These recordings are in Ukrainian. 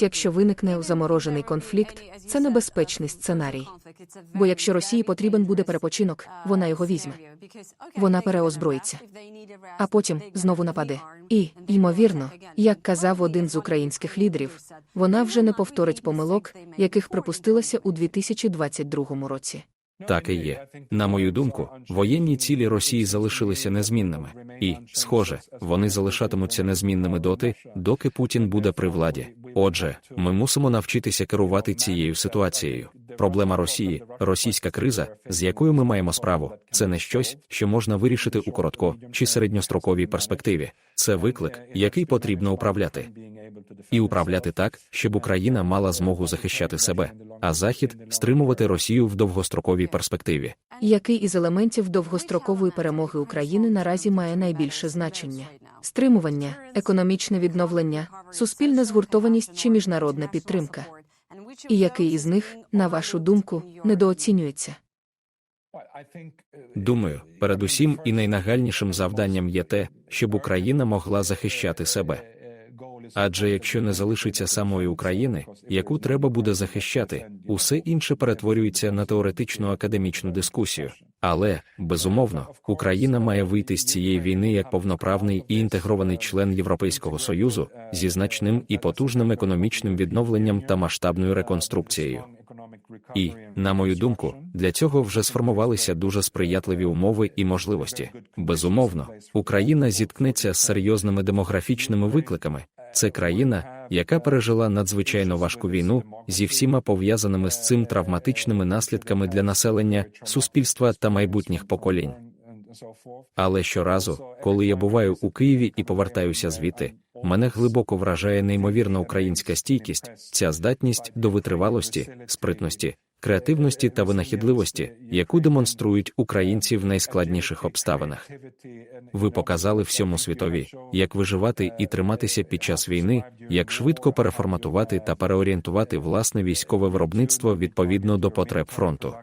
Якщо виникне заморожений конфлікт, це небезпечний сценарій. Бо якщо Росії потрібен буде перепочинок, вона його візьме. Вона переозброїться. А потім знову нападе. І, ймовірно, як казав один з українських лідерів, вона вже не повторить помилок, яких припустилася у 2022 році. Так і є. На мою думку, воєнні цілі Росії залишилися незмінними, і, схоже, вони залишатимуться незмінними доти, доки Путін буде при владі. Отже, ми мусимо навчитися керувати цією ситуацією. Проблема Росії, російська криза, з якою ми маємо справу, це не щось, що можна вирішити у коротко чи середньостроковій перспективі. Це виклик, який потрібно управляти. І управляти так, щоб Україна мала змогу захищати себе, а Захід стримувати Росію в довгостроковій перспективі. Який із елементів довгострокової перемоги України наразі має найбільше значення? Стримування, економічне відновлення, суспільна згуртованість чи міжнародна підтримка? І який із них, на вашу думку, недооцінюється? Думаю, передусім і найнагальнішим завданням є те, щоб Україна могла захищати себе. Адже якщо не залишиться самої України, яку треба буде захищати, усе інше перетворюється на теоретичну академічну дискусію. Але, безумовно, Україна має вийти з цієї війни як повноправний і інтегрований член Європейського Союзу зі значним і потужним економічним відновленням та масштабною реконструкцією. І, на мою думку, для цього вже сформувалися дуже сприятливі умови і можливості. Безумовно, Україна зіткнеться з серйозними демографічними викликами. Це країна, яка пережила надзвичайно важку війну зі всіма пов'язаними з цим травматичними наслідками для населення, суспільства та майбутніх поколінь. Але щоразу, коли я буваю у Києві і повертаюся звідти, мене глибоко вражає неймовірна українська стійкість, ця здатність до витривалості, спритності, креативності та винахідливості, яку демонструють українці в найскладніших обставинах. Ви показали всьому світові, як виживати і триматися під час війни, як швидко переформатувати та переорієнтувати власне військове виробництво відповідно до потреб фронту.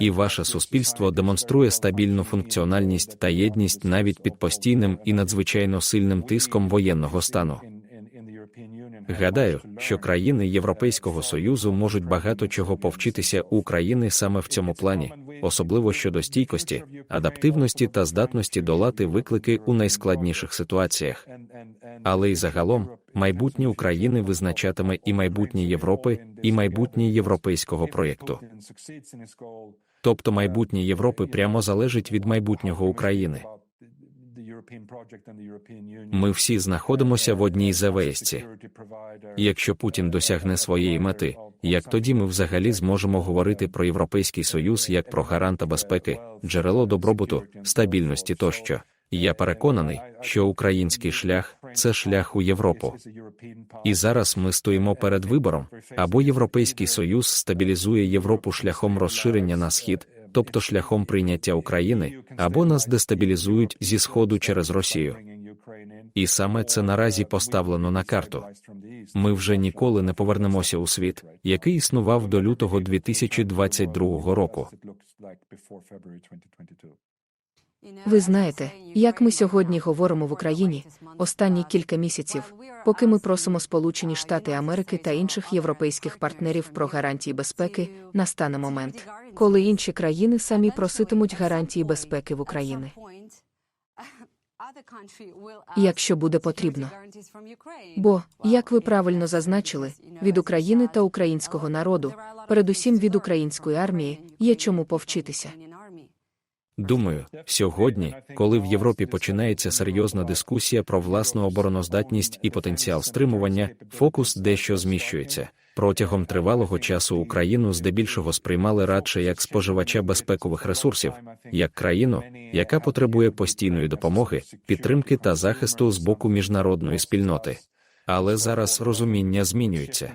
І ваше суспільство демонструє стабільну функціональність та єдність навіть під постійним і надзвичайно сильним тиском воєнного стану. Гадаю, що країни Європейського союзу можуть багато чого повчитися у України саме в цьому плані, особливо щодо стійкості, адаптивності та здатності долати виклики у найскладніших ситуаціях. Але й загалом майбутнє України визначатиме і майбутнє Європи, і майбутнє європейського проєкту. Тобто майбутнє Європи прямо залежить від майбутнього України. Ми всі знаходимося в одній завесці. Якщо Путін досягне своєї мети, як тоді ми взагалі зможемо говорити про Європейський Союз як про гаранта безпеки, джерело добробуту, стабільності тощо. Я переконаний, що український шлях це шлях у Європу. І зараз ми стоїмо перед вибором або Європейський Союз стабілізує Європу шляхом розширення на схід, тобто шляхом прийняття України, або нас дестабілізують зі сходу через Росію. І саме це наразі поставлено на карту. Ми вже ніколи не повернемося у світ, який існував до лютого 2022 року. Ви знаєте, як ми сьогодні говоримо в Україні останні кілька місяців, поки ми просимо Сполучені Штати Америки та інших європейських партнерів про гарантії безпеки, настане момент, коли інші країни самі проситимуть гарантії безпеки в Україні. Якщо буде потрібно. Бо, як ви правильно зазначили, від України та українського народу, передусім від української армії, є чому повчитися. Думаю, сьогодні, коли в Європі починається серйозна дискусія про власну обороноздатність і потенціал стримування, фокус дещо зміщується. Протягом тривалого часу Україну здебільшого сприймали радше як споживача безпекових ресурсів, як країну, яка потребує постійної допомоги, підтримки та захисту з боку міжнародної спільноти. Але зараз розуміння змінюється.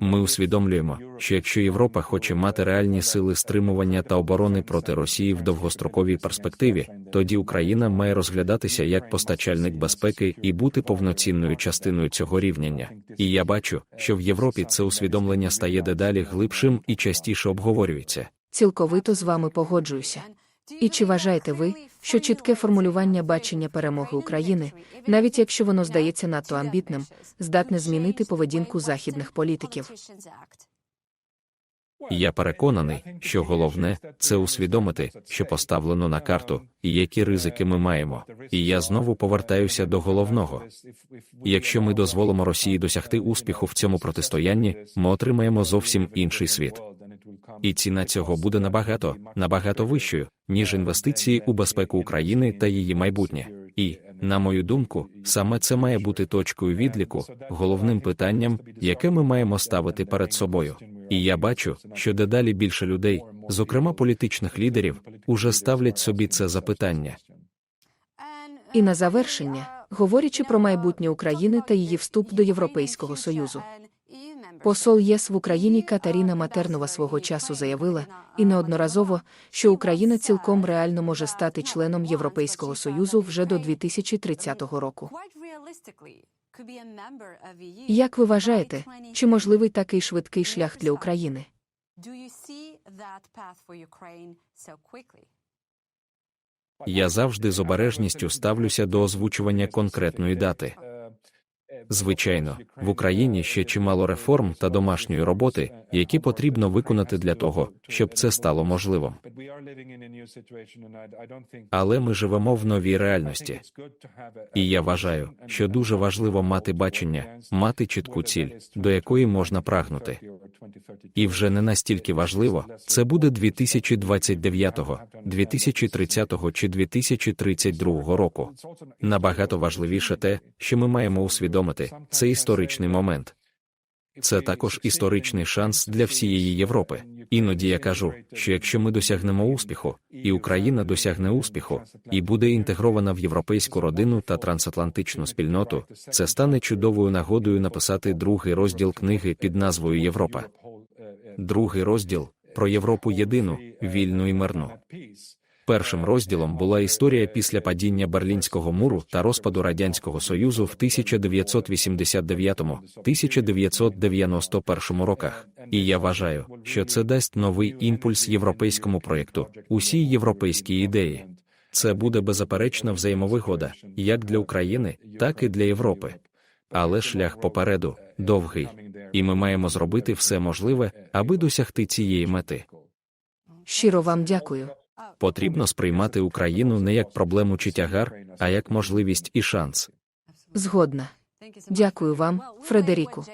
Ми усвідомлюємо, що якщо Європа хоче мати реальні сили стримування та оборони проти Росії в довгостроковій перспективі, тоді Україна має розглядатися як постачальник безпеки і бути повноцінною частиною цього рівняння. І я бачу, що в Європі це усвідомлення стає дедалі глибшим і частіше обговорюється. Цілковито з вами погоджуюся. І чи вважаєте ви, що чітке формулювання бачення перемоги України, навіть якщо воно здається надто амбітним, здатне змінити поведінку західних політиків? Я переконаний, що головне це усвідомити, що поставлено на карту, і які ризики ми маємо. І я знову повертаюся до головного. Якщо ми дозволимо Росії досягти успіху в цьому протистоянні, ми отримаємо зовсім інший світ. І ціна цього буде набагато, набагато вищою, ніж інвестиції у безпеку України та її майбутнє. І, на мою думку, саме це має бути точкою відліку, головним питанням, яке ми маємо ставити перед собою. І я бачу, що дедалі більше людей, зокрема політичних лідерів, уже ставлять собі це запитання. І на завершення, говорячи про майбутнє України та її вступ до Європейського Союзу. Посол ЄС в Україні Катаріна Матернова свого часу заявила, і неодноразово, що Україна цілком реально може стати членом Європейського Союзу вже до 2030 року. Як ви вважаєте, чи можливий такий швидкий шлях для України? Я завжди з обережністю ставлюся до озвучування конкретної дати. Звичайно, в Україні ще чимало реформ та домашньої роботи, які потрібно виконати для того, щоб це стало можливим. Але ми живемо в новій реальності. І я вважаю, що дуже важливо мати бачення, мати чітку ціль, до якої можна прагнути. І вже не настільки важливо, це буде 2029, 2030 чи 2032 року. Набагато важливіше те, що ми маємо усвідомити, це історичний момент. Це також історичний шанс для всієї Європи. Іноді я кажу, що якщо ми досягнемо успіху, і Україна досягне успіху, і буде інтегрована в європейську родину та трансатлантичну спільноту, це стане чудовою нагодою написати другий розділ книги під назвою Європа. Другий розділ про Європу єдину, вільну і мирну. Першим розділом була історія після падіння Берлінського муру та розпаду Радянського Союзу в 1989-1991 роках. І я вважаю, що це дасть новий імпульс європейському проєкту, усій європейській ідеї. Це буде беззаперечна взаємовигода, як для України, так і для Європи. Але шлях попереду довгий, і ми маємо зробити все можливе, аби досягти цієї мети. Щиро вам дякую. Потрібно сприймати Україну не як проблему чи тягар, а як можливість і шанс. Згодна. Дякую вам, Фредеріку.